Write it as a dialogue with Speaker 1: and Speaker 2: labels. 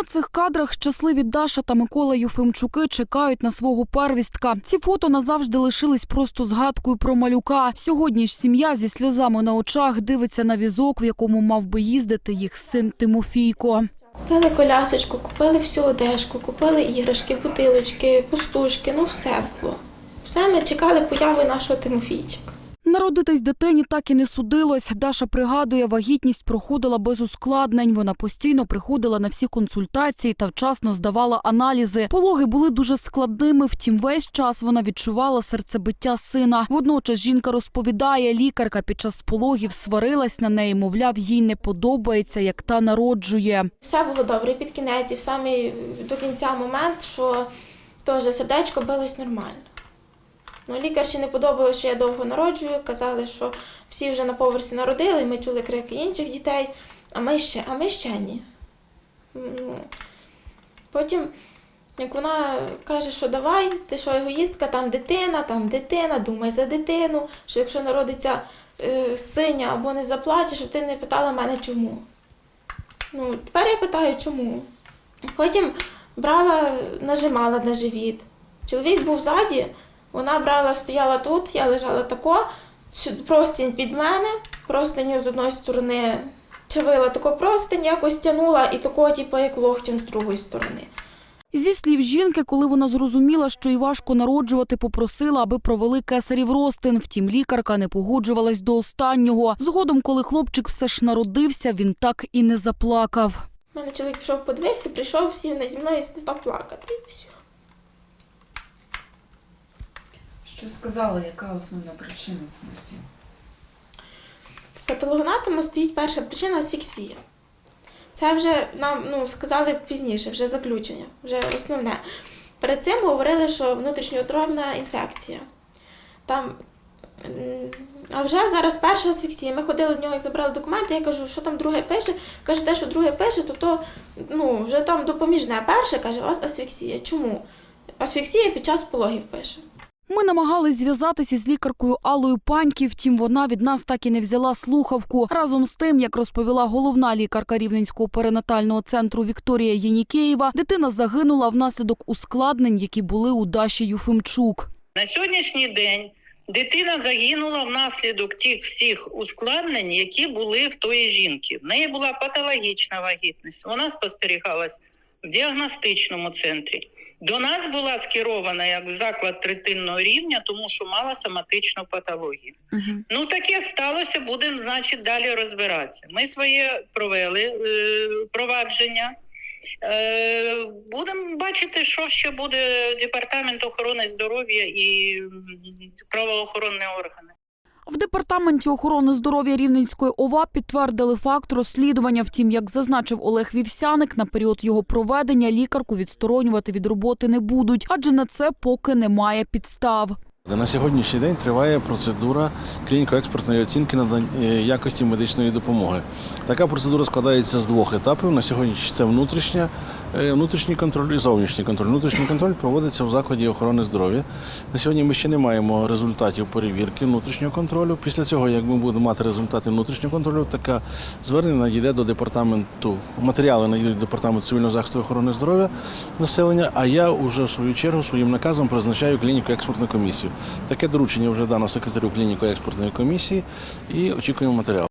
Speaker 1: На цих кадрах щасливі Даша та Микола Юфимчуки чекають на свого первістка. Ці фото назавжди лишились просто згадкою про малюка. Сьогодні ж сім'я зі сльозами на очах дивиться на візок, в якому мав би їздити їх син Тимофійко.
Speaker 2: Купили колясочку, купили всю одежку, купили іграшки, бутилочки, пустушки, ну все було. Все, ми чекали появи нашого Тимофійчика.
Speaker 1: Народитись дитині так і не судилось. Даша пригадує, вагітність проходила без ускладнень. Вона постійно приходила на всі консультації та вчасно здавала аналізи. Пологи були дуже складними. Втім, весь час вона відчувала серцебиття сина. Водночас жінка розповідає, лікарка під час пологів сварилась на неї, мовляв, їй не подобається, як та народжує.
Speaker 2: Все було добре під кінець, і в самий до кінця момент, що теж сердечко билось нормально. Ну, лікарші не подобалося, що я довго народжую. Казали, що всі вже на поверсі народили, ми чули крики інших дітей, а ми ще, а ми ще ні. Ну, потім, як вона каже, що давай, ти що егоїстка, там дитина, там дитина, думай за дитину, що якщо народиться е, синя або не заплаче, щоб ти не питала мене чому. Ну, тепер я питаю, чому. Потім брала, нажимала на живіт. Чоловік був ззаді, вона брала, стояла тут, я лежала тако, простінь під мене, простиню з одної сторони чавила тако простинь, якось тягнула і тако, типу, як локтем з другої сторони.
Speaker 1: Зі слів жінки, коли вона зрозуміла, що й важко народжувати, попросила, аби провели кесарів розтин. Втім, лікарка не погоджувалась до останнього. Згодом, коли хлопчик все ж народився, він так і не заплакав.
Speaker 2: У мене чоловік пішов, подивився, прийшов, сів наді мною і став плакати. І все.
Speaker 3: Що сказали, яка основна причина смерті?
Speaker 2: В патологоанатому стоїть перша причина асфіксія. Це вже нам ну, сказали пізніше, вже заключення, вже основне. Перед цим говорили, що внутрішньоутробна інфекція. Там, а вже зараз перша асфіксія. Ми ходили до нього, як забрали документи, я кажу, що там друге пише. Каже, те, що друге пише, то, то ну, вже там допоміжне. Перше каже, у вас асфіксія. Чому? Асфіксія під час пологів пише.
Speaker 1: Ми намагались зв'язатися з лікаркою Аллою Паньки, втім вона від нас так і не взяла слухавку. Разом з тим, як розповіла головна лікарка Рівненського перинатального центру Вікторія Єнікеєва, дитина загинула внаслідок ускладнень, які були у Даші Юфимчук.
Speaker 4: На сьогоднішній день дитина загинула внаслідок тих всіх ускладнень, які були в тої жінки. В неї була патологічна вагітність. Вона спостерігалась в діагностичному центрі. До нас була скерована як заклад третинного рівня, тому що мала соматичну патологію. Ну таке сталося, будемо, значить, далі розбиратися. Ми своє провели е, провадження. Е, будемо бачити, що ще буде департамент охорони здоров'я і правоохоронні органи.
Speaker 1: В департаменті охорони здоров'я Рівненської ОВА підтвердили факт розслідування. Втім, як зазначив Олег Вівсяник, на період його проведення лікарку відсторонювати від роботи не будуть, адже на це поки немає підстав.
Speaker 5: На сьогоднішній день триває процедура клініко-експертної оцінки е, якості медичної допомоги. Така процедура складається з двох етапів. На сьогодні це внутрішня, внутрішній контроль і зовнішній контроль. Внутрішній контроль проводиться в закладі охорони здоров'я. На сьогодні ми ще не маємо результатів перевірки внутрішнього контролю. Після цього, як ми будемо мати результати внутрішнього контролю, таке звернення надійде до департаменту. Матеріали надійдуть до департаменту цивільного захисту охорони здоров'я населення. А я вже в свою чергу своїм наказом призначаю клініко-експертну комісію. Таке доручення вже дано секретарю клініко-експертної комісії і очікуємо матеріал.